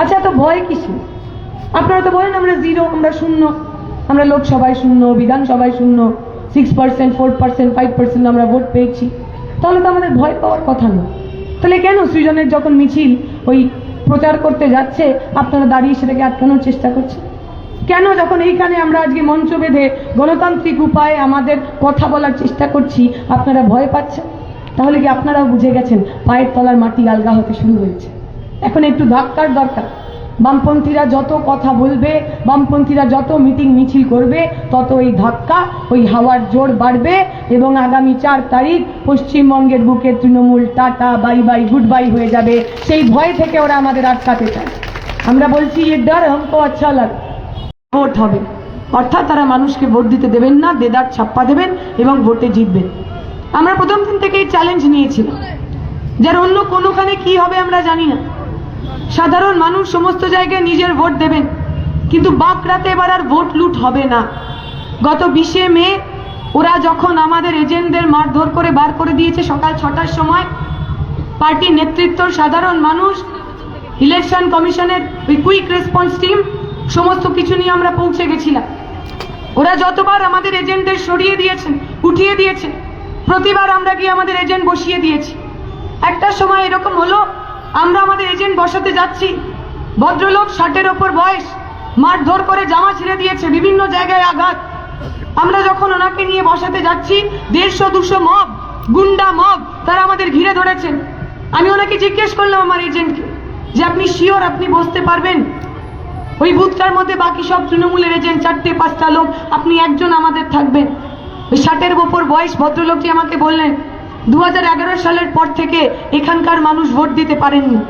আচ্ছা এত ভয় কিসে আপনারা তো বলেন আমরা জিরো, আমরা শূন্য। আমরা লোকসভায় শূন্য বিধানসভায় শূন্য six percent four percent five percent আমরা ভোট পেয়েছি। তাহলে তো আমাদের ভয় পাওয়ার কথা নয় তাহলে কেন সৃজনের যখন মিছিল, ওই প্রচার করতে যাচ্ছে, আপনারা দাঁড়িয়ে সেটাকে আটকানোর চেষ্টা করছেন? কেন যখন এইখানে আমরা আজকে মঞ্চ বেঁধে গণতান্ত্রিক উপায়ে আমাদের কথা বলার চেষ্টা করছি, আপনারা ভয় পাচ্ছেন? তাহলে কি আপনারাও বুঝে গেছেন, পায়ের তলার মাটি আলগা হতে শুরু হয়েছে? এখন একটু ধাক্কার দরকার। বামপন্থীরা যত কথা বলবে, বামপন্থীরা যত মিটিং মিছিল করবে, তত এই ধাক্কা, ওই হাওয়ার জোর বাড়বে এবং আগামী চার তারিখ পশ্চিমবঙ্গের বুকে Trinamool tata, bye bye, good bye হয়ে যাবে। সেই ভয় থেকে ওরা আমাদের আটকাতে চায়। আমরা বলছি, এ ডর, হমকো আচ্ছা লাগ ভোট হবে। অর্থাৎ তারা মানুষকে ভোট দিতে দেবেন না, দেদার ছাপ্পা দেবেন এবং ভোটে জিতবেন। আমরা প্রথম দিন থেকেই চ্যালেঞ্জ নিয়েছিলাম। যার অন্য কোনোখানে কি হবে আমরা জানি না। সাধারণ মানুষ সমস্ত জায়গায় নিজের ভোট দেবেন। কিন্তু বাঁকড়াতে এবার আর ভোট লুট হবে না। গত বিশে মে ওরা যখন আমাদের এজেন্টদের মারধর করে বার করে দিয়েছে সকাল ছটার সময়, পার্টির নেতৃত্ব সাধারণ মানুষ, ইলেকশন কমিশনের ওই কুইক রেসপন্স টিম, সমস্ত কিছু নিয়ে আমরা পৌঁছে গেছিলাম। ওরা যতবার আমাদের এজেন্টদের সরিয়ে দিয়েছেন, উঠিয়ে দিয়েছে প্রতিবার আমরা গিয়ে আমাদের এজেন্ট বসিয়ে দিয়েছি। একটা সময় এরকম হলো আমরা আমাদের এজেন্ট বসাতে যাচ্ছি। ভদ্রলোক ষাটের ওপর বয়স মারধর করে জামা ছেড়ে দিয়েছে, বিভিন্ন জায়গায় আঘাত। আমরা যখন ওনাকে নিয়ে বসাতে যাচ্ছি, দেড়শো, দুশো মব, গুন্ডা মব, তারা আমাদের ঘিরে ধরেছেন আমি ওনাকে জিজ্ঞেস করলাম আমার এজেন্টকে যে, আপনি শিওর আপনি বসতে পারবেন? ওই বুথটার মধ্যে বাকি সব তৃণমূলের এজেন্ট চারটে, পাঁচটা লোক, আপনি একজন আমাদের থাকবেন। ওই ষাটের ওপর বয়স, ভদ্রলোকটি আমাকে বললেন দু হাজার এগারো সালের পর থেকে এখানকার মানুষ ভোট দিতে পারেননি।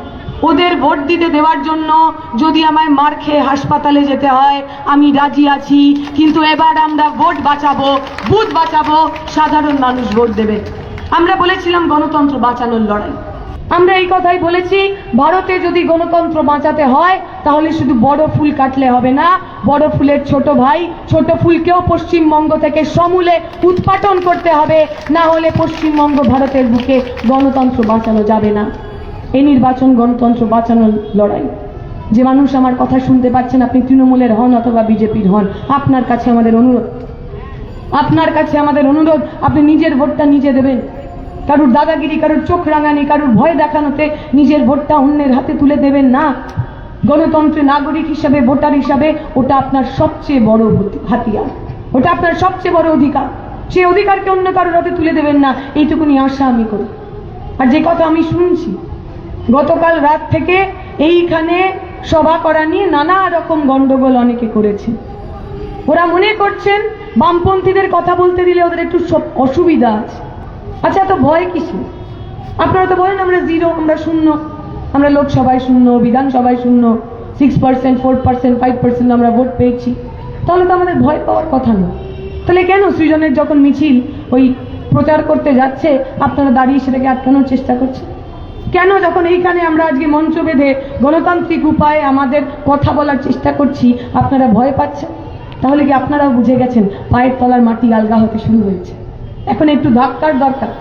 ওদের ভোট দিতে দেওয়ার জন্য যদি আমায় মার খেয়ে হাসপাতালে যেতে হয়, আমি রাজি আছি। কিন্তু এবার আমরা ভোট বাঁচাবো, বুথ বাঁচাবো, সাধারণ মানুষ ভোট দেবে। আমরা বলেছিলাম গণতন্ত্র বাঁচানোর লড়াই। আমরা এই কথাই বলেছি, ভারতে যদি গণতন্ত্র বাঁচাতে হয়, তাহলে শুধু বড় ফুল কাটলে হবে না। বড় ফুলের ছোট ভাই, ছোট ফুলকেও পশ্চিমবঙ্গ থেকে সমূলে উৎপাটন করতে হবে। না হলে পশ্চিমবঙ্গ ভারতের বুকে গণতন্ত্র বাঁচানো যাবে না। এই নির্বাচন গণতন্ত্র বাঁচানোর লড়াই। যে মানুষ আমার কথা শুনতে পাচ্ছেন, আপনি তৃণমূলের হন অথবা বিজেপির হন, আপনার কাছে আমাদের অনুরোধ। আপনার কাছে আমাদের অনুরোধ, আপনি নিজের ভোটটা নিজে দেবেন। কারুর দাদাগিরি, কারুর চোখ রাঙানি, কারুর ভয় দেখানোতে নিজের ভোটটা অন্যের হাতে তুলে দেবেন না। গণতন্ত্রে নাগরিক হিসাবে, ভোটার হিসাবে ওটা আপনার সবচেয়ে বড় হাতিয়ার। ওটা আপনার সবচেয়ে বড় অধিকার। সেই অধিকারকে অন্য কারোর হাতে তুলে দেবেন না। এইটুকুনি আশা আমি করি। আর যে কথা আমি শুনছি, গতকাল রাত থেকে এইখানে সভা করা নিয়ে নানা রকম গন্ডগোল অনেকে করেছে। ওরা মনে করছেন বামপন্থীদের কথা বলতে দিলে ওদের একটু সব- অসুবিধা আছে। আচ্ছা তো ভয় কিছু আপনারা তো বলেন আমরা জিরো, আমরা শূন্য। আমরা লোকসভায় শূন্য বিধানসভায় শূন্য six percent four percent five percent আমরা ভোট পেয়েছি। তাহলে তো আমাদের ভয় পাওয়ার কথা নয় তাহলে কেন সৃজনের যখন মিছিল ওই প্রচার করতে যাচ্ছে, আপনারা দাঁড়িয়ে সেটাকে আটকানোর চেষ্টা করছেন? কেন যখন এইখানে আমরা আজকে মঞ্চ বেঁধে গণতান্ত্রিক উপায়ে আমাদের কথা বলার চেষ্টা করছি, আপনারা ভয় পাচ্ছেন? তাহলে কি আপনারাও বুঝে গেছেন, পায়ের তলার মাটি আলগা হতে শুরু হয়েছে? এখন একটু ধাক্কার দরকার।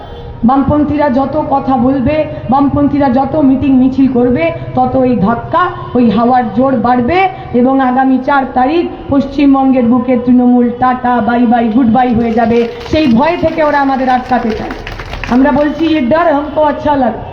বামপন্থীরা যত কথা বলবে, বামপন্থীরা যত মিটিং মিছিল করবে, তত এই ধাক্কা, ওই হাওয়ার জোর বাড়বে এবং আগামী চার তারিখ পশ্চিমবঙ্গের বুকে Trinamool tata, bye bye, good bye হয়ে যাবে। সেই ভয় থেকে ওরা আমাদের আটকাতে চায়। আমরা বলছি, এ ডর, হমকো আচ্ছা লাগবে